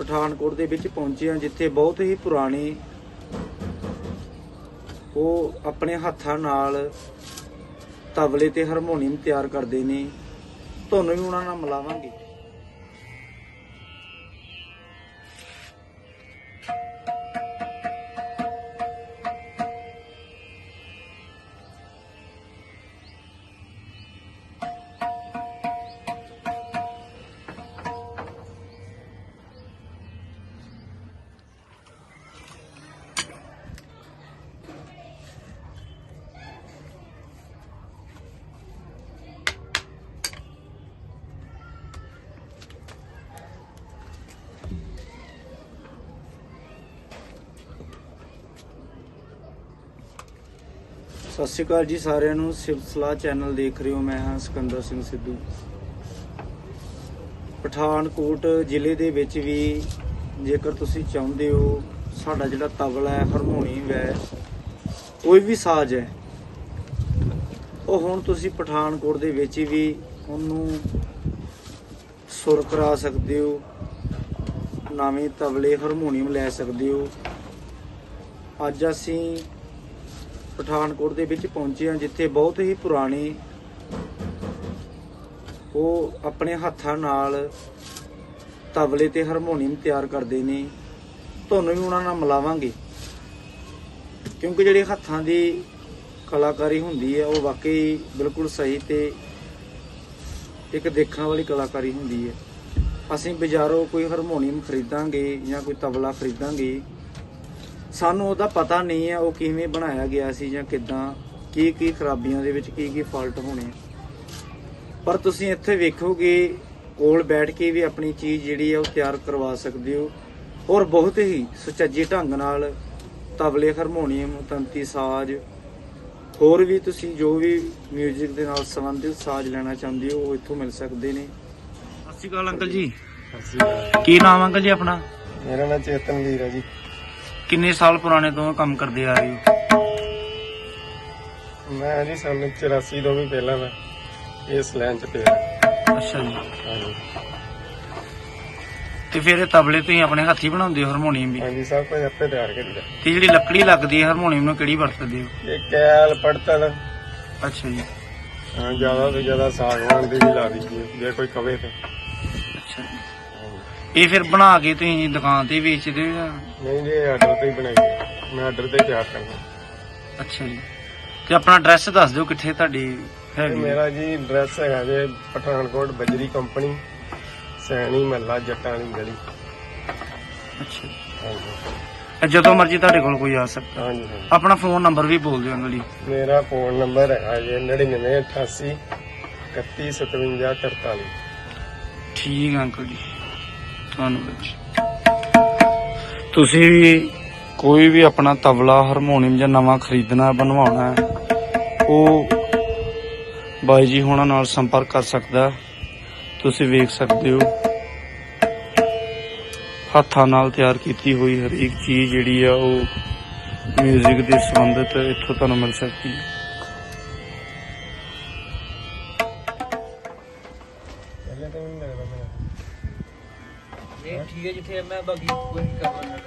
ਪਠਾਨਕੋਟ ਦੇ ਵਿੱਚ ਪਹੁੰਚੇ ਹਾਂ, ਜਿੱਥੇ ਬਹੁਤ ਹੀ ਪੁਰਾਣੇ ਉਹ ਆਪਣੇ ਹੱਥਾਂ ਨਾਲ ਤਬਲੇ ਤੇ ਹਾਰਮੋਨੀਅਮ ਤਿਆਰ ਕਰਦੇ ਨੇ। ਤੁਹਾਨੂੰ ਵੀ ਉਹਨਾਂ ਨਾਲ ਮਿਲਾਵਾਂਗੇ। ਸਤਿ ਸ਼੍ਰੀ ਅਕਾਲ ਜੀ ਸਾਰਿਆਂ ਨੂੰ। ਸਿਲਸਿਲਾ ਚੈਨਲ ਦੇਖ ਰਹੇ ਹੋ ਮੈਂ ਹਾਂ ਸਿਕੰਦਰ ਸਿੰਘ ਸਿੱਧੂ। ਪਠਾਨਕੋਟ ਜ਼ਿਲ੍ਹੇ ਦੇ ਵਿੱਚ ਵੀ ਜੇਕਰ ਤੁਸੀਂ ਚਾਹੁੰਦੇ ਹੋ, ਸਾਡਾ ਜਿਹੜਾ ਤਬਲਾ ਹੈ ਹਾਰਮੋਨੀਅਮ ਹੈ ਕੋਈ ਵੀ ਸਾਜ਼ ਹੈ, ਉਹ ਹੁਣ ਤੁਸੀਂ ਪਠਾਨਕੋਟ ਦੇ ਵਿੱਚ ਵੀ ਉਹਨੂੰ ਸੁਰ ਕਰਾ ਸਕਦੇ ਹੋ, ਨਵੇਂ ਤਬਲੇ, ਹਾਰਮੋਨੀਅਮ ਲੈ ਸਕਦੇ ਹੋ। ਅੱਜ ਅਸੀਂ ਪਠਾਨਕੋਟ ਦੇ ਵਿੱਚ ਪਹੁੰਚੇ ਹਾਂ, ਜਿੱਥੇ ਬਹੁਤ ਹੀ ਪੁਰਾਣੇ ਉਹ ਆਪਣੇ ਹੱਥਾਂ ਨਾਲ ਤਬਲੇ ਤੇ ਹਾਰਮੋਨੀਅਮ ਤਿਆਰ ਕਰਦੇ ਨੇ। ਤੁਹਾਨੂੰ ਵੀ ਉਹਨਾਂ ਨਾਲ ਮਿਲਾਵਾਂਗੇ। ਕਿਉਂਕਿ ਜਿਹੜੇ ਹੱਥਾਂ ਦੀ ਕਲਾਕਾਰੀ ਹੁੰਦੀ ਹੈ, ਉਹ ਵਾਕਈ ਬਿਲਕੁਲ ਸਹੀ ਤੇ ਇੱਕ ਦੇਖਣ ਵਾਲੀ ਕਲਾਕਾਰੀ ਹੁੰਦੀ ਹੈ। ਅਸੀਂ ਬਾਜ਼ਾਰੋਂ ਕੋਈ ਹਾਰਮੋਨੀਅਮ ਖਰੀਦਾਂਗੇ ਜਾਂ ਕੋਈ ਤਬਲਾ ਖਰੀਦਾਂਗੇ ਸਾਨੂੰ ਉਹਦਾ ਪਤਾ ਨਹੀਂ ਹੈ ਉਹ ਕਿਵੇਂ ਬਣਾਇਆ ਗਿਆ ਸੀ ਜਾਂ ਕਿਦਾਂ ਕੀ ਕੀ ਖਰਾਬੀਆਂ ਦੇ ਵਿੱਚ ਕੀ ਕੀ ਫਾਲਟ ਹੋਣੇ ਆ। ਪਰ ਤੁਸੀਂ ਇੱਥੇ ਵੇਖੋਗੇ ਕੋਲ ਬੈਠ ਕੇ ਵੀ ਆਪਣੀ ਚੀਜ਼ ਜਿਹੜੀ ਹੈ ਉਹ ਤਿਆਰ ਕਰਵਾ ਸਕਦੇ ਹੋ। ਔਰ ਬਹੁਤ ਹੀ ਸੁਚੱਜੇ ਢੰਗ ਨਾਲ ਤਬਲੇ ਹਾਰਮੋਨੀਅਮ ਤੰਤੀ ਸਾਜ਼ ਹੋਰ ਵੀ ਤੁਸੀਂ ਜੋ ਵੀ 뮤직 ਦੇ ਨਾਲ ਸੰਬੰਧਿਤ ਸਾਜ਼ ਲੈਣਾ ਚਾਹੁੰਦੇ ਹੋ ਉਹ ਇੱਥੋਂ ਮਿਲ ਸਕਦੇ ਨੇ। ਸਤਿ ਸ਼੍ਰੀ ਅਕਾਲ ਅੰਕਲ ਜੀ। ਕੀ ਨਾਮ ਅੰਕਲ ਜੀ ਆਪਣਾ? ਮੇਰਾ ਨਾਮ ਚੇਤਨਵੀਰ ਹੈ ਜੀ। ਕਿੰਨੇ ਸਾਲ ਪੁਰਾਣੇ ਤੋਂ ਇਹ ਕੰਮ ਕਰਦੇ ਆ ਰਹੇ ਹੋ? ਮੈਂ ਜੀ ਸਾਨੂੰ 84 ਤੋਂ ਵੀ ਪਹਿਲਾਂ ਦਾ ਇਸ ਲਾਈਨ 'ਚ ਪਿਆ। ਅੱਛਾ ਜੀ। ਹਾਂਜੀ। ਤੇ ਫਿਰ ਇਹ ਤਬਲੇ ਤੁਸੀਂ ਆਪਣੇ ਹੱਥੀ ਬਣਾਉਂਦੇ ਹੋ ਹਾਰਮੋਨੀਅਮ ਵੀ? ਹਾਂਜੀ ਸਭ ਕੁਝ ਆਪੇ ਤਿਆਰ ਕਰੀਦਾ ਤੇ ਜਿਹੜੀ ਲੱਕੜੀ ਲੱਗਦੀ ਹੈ ਹਾਰਮੋਨੀਅਮ ਨੂੰ ਕਿਹੜੀ ਵਰਤਦੇ ਹੋ? ਇਹ ਕੈਲ ਪੜਤਲ ਅੱਛਾ ਜੀ। ਹਾਂ ਜ਼ਿਆਦਾ ਤੋਂ ਜ਼ਿਆਦਾ ਸਾਗਵਾਨ ਦੀ ਵੀ ਲਾ ਦਈਦੀ ਜੇ ਕੋਈ ਕਵੇ ਤੇ। ਇਹ ਫਿਰ ਬਣਾ ਕੇ ਤੁਸੀਂ ਦੁਕਾਨ ਤੇ ਵੇਚਦੇ ਹੋ ਜਾਂ? ਨਹੀਂ ਜੀ ਆਰਡਰ ਤੇ ਹੀ ਬਣਾਈ ਹੈ। ਮੈਂ ਆਰਡਰ ਤੇ ਤਿਆਰ ਕਰਨਾ ਅੱਛਾ ਜੀ। ਤੇ ਆਪਣਾ ਐਡਰੈਸ ਦੱਸ ਦਿਓ ਕਿੱਥੇ ਤੁਹਾਡੀ ਤੇ ਹੈਗੀ। ਮੇਰਾ ਜੀ ਐਡਰੈਸ ਹੈਗਾ ਜੇ ਪਠਾਨਕੋਟ ਬਜਰੀ ਕੰਪਨੀ ਸੈਣੀ ਮਹੱਲਾ ਜੱਟਾਂ ਵਾਲੀ ਗਲੀ। ਅੱਛਾ ਜੀ। ਹਾਂਜੀ। ਜਦੋਂ ਮਰਜ਼ੀ ਤੁਹਾਡੇ ਕੋਲ ਕੋਈ ਆ ਸਕਦਾ। ਹਾਂਜੀ ਹਾਂਜੀ। ਆਪਣਾ ਫੋਨ ਨੰਬਰ ਵੀ ਬੋਲ ਦਿਓ ਅੰਕਲ ਜੀ ਮੇਰਾ ਫੋਨ ਨੰਬਰ ਹੈਗਾ ਜੀ 9988 315743 ਠੀਕ ਹੈ ਅੰਕਲ ਜੀ। ਧੰਨਵਾਦ ਜੀ ਤੁਸੀਂ ਵੀ ਕੋਈ ਵੀ ਆਪਣਾ ਤਬਲਾ ਹਾਰਮੋਨੀਅਮ ਜਾਂ ਨਵਾਂ ਖਰੀਦਣਾ, ਬਣਵਾਉਣਾ ਹੈ, ਉਹ ਬਾਈ ਜੀ ਹੁਣਾਂ ਨਾਲ ਸੰਪਰਕ ਕਰ ਸਕਦਾ ਤੁਸੀਂ ਵੇਖ ਸਕਦੇ ਹੋ। ਹੱਥਾਂ ਨਾਲ ਤਿਆਰ ਕੀਤੀ ਹੋਈ ਹਰੇਕ ਚੀਜ਼ ਜਿਹੜੀ ਆ, ਉਹ 뮤직 ਦੇ ਸੰਬੰਧਿਤ ਇੱਥੋਂ ਤੁਹਾਨੂੰ ਮਿਲ ਸਕਦੀ ਹੈ। ਨਹੀਂ ਠੀਕ ਹੈ, ਜਿੱਥੇ ਮੈਂ ਬਾਕੀ ਕੋਈ ਕਰ ਲੈਣਾ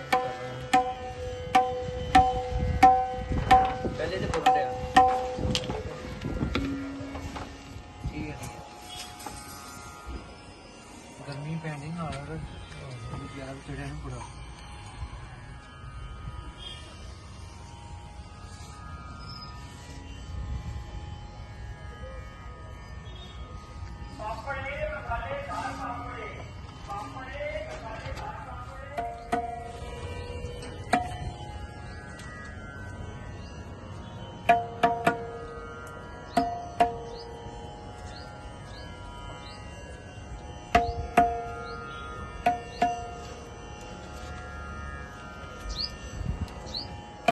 ਪਹਿਲੇ ਤੇ ਪੁੱਟ ਠੀਕ ਹੈ। ਗਰਮੀ ਪੈਣੀ ਨਾਲ ਯਾਰ ਚੜਿਆ ਨੂੰ ਬੜਾ